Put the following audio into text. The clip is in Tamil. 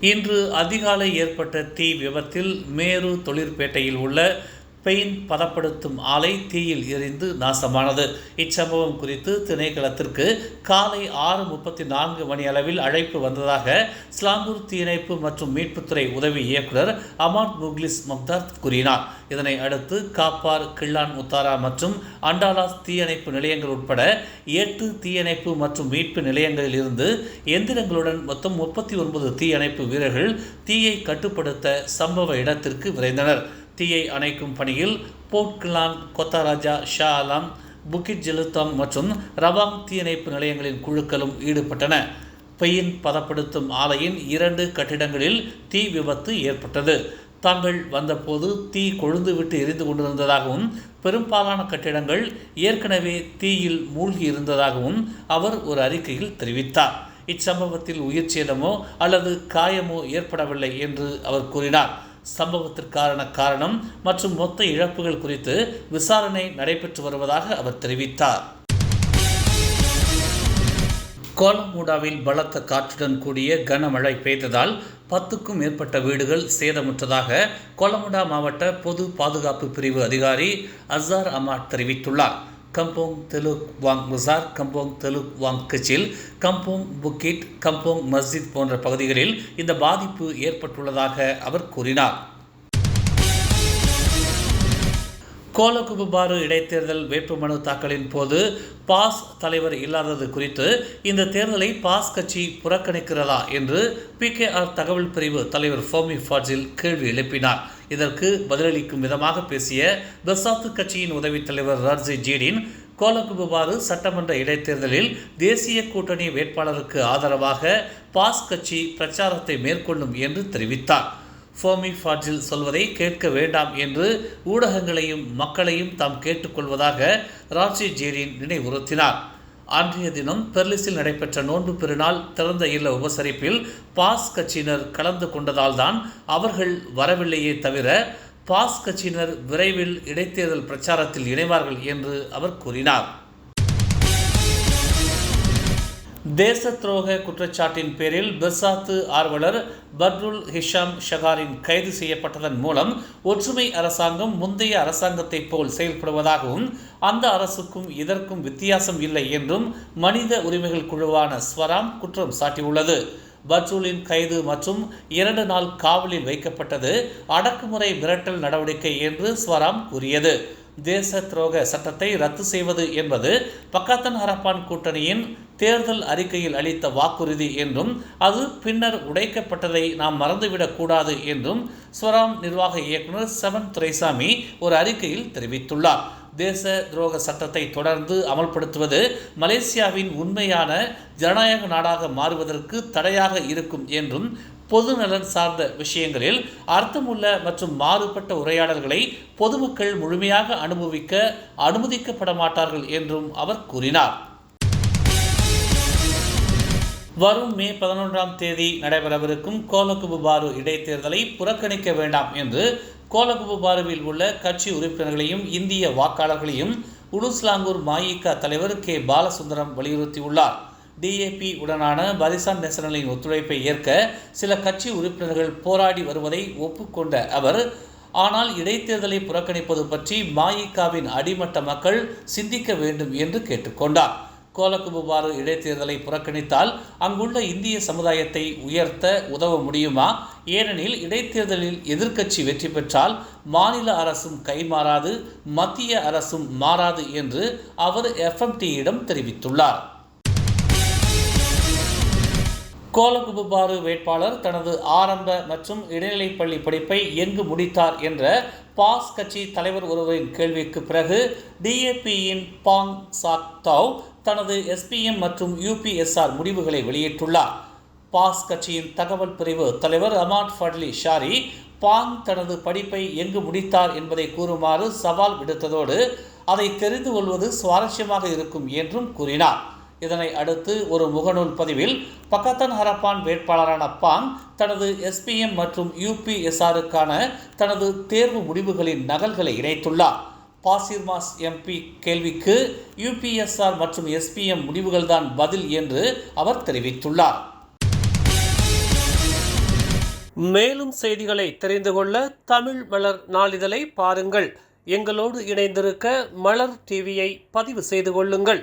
இன்று அதிகாலை ஏற்பட்ட தீ விபத்தில் மேரு தொழிற்பேட்டையில் உள்ள பெயின் பதப்படுத்தும் ஆலை தீயில் எரிந்து நாசமானது. இச்சம்பவம் குறித்து திணைக்களத்திற்கு காலை ஆறு முப்பத்தி நான்கு மணி அளவில் அழைப்பு வந்ததாக ஸ்லாங்கூர் தீயணைப்பு மற்றும் மீட்புத்துறை உதவி இயக்குனர் அமாட் முக்லிஸ் மம்தார் கூறினார். இதனை அடுத்து காப்பார் கிள்ளான் முத்தாரா மற்றும் அண்டாலாஸ் தீயணைப்பு நிலையங்கள் உட்பட எட்டு தீயணைப்பு மற்றும் மீட்பு நிலையங்களில் இருந்து எந்திரங்களுடன் மொத்தம் முப்பத்தி ஒன்பது தீயணைப்பு வீரர்கள் தீயை கட்டுப்படுத்த சம்பவ இடத்திற்கு விரைந்தனர். தீயை அணைக்கும் பணியில் போர்ட்கிலான் கொத்தராஜா ஷா அலாம் புக்கிட் ஜெலுத்தாங் மற்றும் ரவாங் தீயணைப்பு நிலையங்களின் குழுக்களும் ஈடுபட்டன. பெயின் பதப்படுத்தும் ஆலையின் இரண்டு கட்டிடங்களில் தீ விபத்து ஏற்பட்டது. தாங்கள் வந்தபோது தீ கொழுந்துவிட்டு எரிந்து கொண்டிருந்ததாகவும் பெரும்பாலான கட்டிடங்கள் ஏற்கனவே தீயில் மூழ்கி இருந்ததாகவும் அவர் ஒரு அறிக்கையில் தெரிவித்தார். இச்சம்பவத்தில் உயிர் சேதமோ அல்லது காயமோ ஏற்படவில்லை என்று அவர் கூறினார். சம்பவத்திற்கான காரணம் மற்றும் மொத்த இழப்புகள் குறித்து விசாரணை நடைபெற்று வருவதாக அவர் தெரிவித்தார். கோலமூடாவில் பலத்த காற்றுடன் கூடிய கனமழை பெய்ததால் பத்துக்கும் மேற்பட்ட வீடுகள் சேதமுற்றதாக கோலமுடா மாவட்ட பொது பாதுகாப்பு பிரிவு அதிகாரி அசார் அமாட் தெரிவித்துள்ளார். Kampung Teluk Wang முசார் Kampong Telok Wang Kechil Kampong Bukit Kampong Masjid போன்ற பகுதிகளில் இந்த பாதிப்பு ஏற்பட்டுள்ளதாக அவர் கூறினார். கோலகுபுபாறு இடைத்தேர்தல் வேட்புமனு தாக்கலின் போது பாஸ் தலைவர் இல்லாதது குறித்து இந்த தேர்தலை பாஸ் கட்சி புறக்கணிக்கிறதா என்று பிகேஆர் தகவல் பிரிவு தலைவர் ஃபோமி ஃபாஜில் கேள்வி எழுப்பினார். இதற்கு பதிலளிக்கும் விதமாக பேசிய பெசாத்து கட்சியின் உதவித் தலைவர் ரர்ஜி ஜீடின் கோலகுபுபாறு சட்டமன்ற இடைத்தேர்தலில் தேசிய கூட்டணி வேட்பாளருக்கு ஆதரவாக பாஸ் கட்சி பிரச்சாரத்தை மேற்கொள்ளும் என்று தெரிவித்தார். ஃபோமி ஃபாட்ஜில் சொல்வதை கேட்க வேண்டாம் என்று ஊடகங்களையும் மக்களையும் தாம் கேட்டுக்கொள்வதாக ராஜி ஜேரின் நினைவுறுத்தினார். அன்றைய தினம் பெர்லிஸில் நடைபெற்ற நோன்பு பெருநாள் திறந்த இல்ல உபசரிப்பில் பாஸ் கட்சியினர் கலந்து கொண்டதால் தான் அவர்கள் வரவில்லையே தவிர பாஸ் கட்சியினர் விரைவில் இடைத்தேர்தல் பிரச்சாரத்தில் இணைவார்கள் என்று அவர் கூறினார். தேச துரோக குற்றச்சாட்டின் பேரில் பெர்சாத்து ஆர்வலர் பத்ருல் ஹிஷாம் ஷகாரின் கைது செய்யப்பட்டதன் மூலம் ஒற்றுமை அரசாங்கம் முந்தைய அரசாங்கத்தைப் போல் செயல்படுவதாகவும் அந்த அரசுக்கும் இதற்கும் வித்தியாசம் இல்லை என்றும் மனித உரிமைகள் குழுவான ஸ்வராம் குற்றம் சாட்டியுள்ளது. பர்ஜூலின் கைது மற்றும் இரண்டு நாள் காவலில் வைக்கப்பட்டது அடக்குமுறை மிரட்டல் நடவடிக்கை என்று ஸ்வராம் கூறியது. தேச துரோக சட்டத்தை ரத்து செய்வது என்பது பக்காத்தன் ஹரப்பான் கூட்டணியின் தேர்தல் அறிக்கையில் அளித்த வாக்குறுதி என்றும் அது பின்னர் உடைக்கப்பட்டதை நாம் மறந்துவிடக்கூடாது என்றும் ஸ்வராம் நிர்வாக இயக்குனர் செவன் துரைசாமி ஒரு அறிக்கையில் தெரிவித்துள்ளார். தேச துரோக சட்டத்தை தொடர்ந்து அமல்படுத்துவது மலேசியாவின் உண்மையான ஜனநாயக நாடாக மாறுவதற்கு தடையாக இருக்கும் என்றும் பொது நலன் சார்ந்த விஷயங்களில் அர்த்தமுள்ள மற்றும் மாறுபட்ட உரையாடல்களை பொதுமக்கள் முழுமையாக அனுபவிக்க அனுமதிக்கப்பட மாட்டார்கள் என்றும் அவர் கூறினார். வரும் மே பதினொன்றாம் தேதி நடைபெறவிருக்கும் கோலகுபுபாரு இடைத்தேர்தலை புறக்கணிக்க வேண்டாம் என்று கோலகுபுபாருவில் உள்ள கட்சி உறுப்பினர்களையும் இந்திய வாக்காளர்களையும் உடுஸ்லாங்கூர் மாயிகா தலைவர் கே. பாலசுந்தரம் வலியுறுத்தியுள்ளார். டிஏபி உடனான பரிசான் நேசனலின் ஒத்துழைப்பை ஏற்க சில கட்சி உறுப்பினர்கள் போராடி வருவதை ஒப்புக்கொண்ட அவர் ஆனால் இடைத்தேர்தலை புறக்கணிப்பது பற்றி மாயிகாவின் அடிமட்ட மக்கள் சிந்திக்க வேண்டும் என்று கேட்டுக்கொண்டார். கோலக்குபுபாறு இடைத்தேர்தலை புறக்கணித்தால் அங்குள்ள இந்திய சமுதாயத்தை உயர்த்த உதவ முடியுமா? ஏனெனில் இடைத்தேர்தலில் எதிர்க்கட்சி வெற்றி பெற்றால் மாநில அரசும் கைமாறாது மத்திய அரசும் மாறாது என்று அவர் எஃப்எம்டியிடம் தெரிவித்துள்ளார். கோலகுபுபாறு வேட்பாளர் தனது ஆரம்ப மற்றும் இடைநிலைப் பள்ளி படிப்பை எங்கு முடித்தார் என்ற பாஸ் கட்சி தலைவர் ஒருவரின் கேள்விக்கு பிறகு டிஏபியின் பாங் சாக் தாவ் தனது எஸ்பிஎம் மற்றும் யூபிஎஸ்ஆர் முடிவுகளை வெளியிட்டுள்ளார். பாஸ் கட்சியின் தகவல் பிரிவு தலைவர் அமாட் ஃபட்லி ஷாரி பாங் தனது படிப்பை எங்கு முடித்தார் என்பதை கூறுமாறு சவால் விடுத்ததோடு அதை தெரிந்து கொள்வது சுவாரஸ்யமாக இருக்கும் என்றும் கூறினார். இதனை அடுத்து ஒரு முகநூல் பதிவில் பக்கத்தன் ஹரப்பான் வேட்பாளரான பாங் தனது எஸ்பிஎம் மற்றும் யூபிஎஸ்ஆருக்கான தனது தேர்வு முடிவுகளின் நகல்களை இணைத்துள்ளார். பாசிர்மாஸ் எம்பி கேள்விக்கு யூபிஎஸ்ஆர் மற்றும் எஸ்பிஎம் முடிவுகள்தான் பதில் என்று அவர் தெரிவித்துள்ளார். மேலும் செய்திகளை தெரிந்து கொள்ள தமிழ் மலர் நாளிதழை பாருங்கள். எங்களோடு இணைந்திருக்க மலர் டிவியை பதிவு செய்து கொள்ளுங்கள்.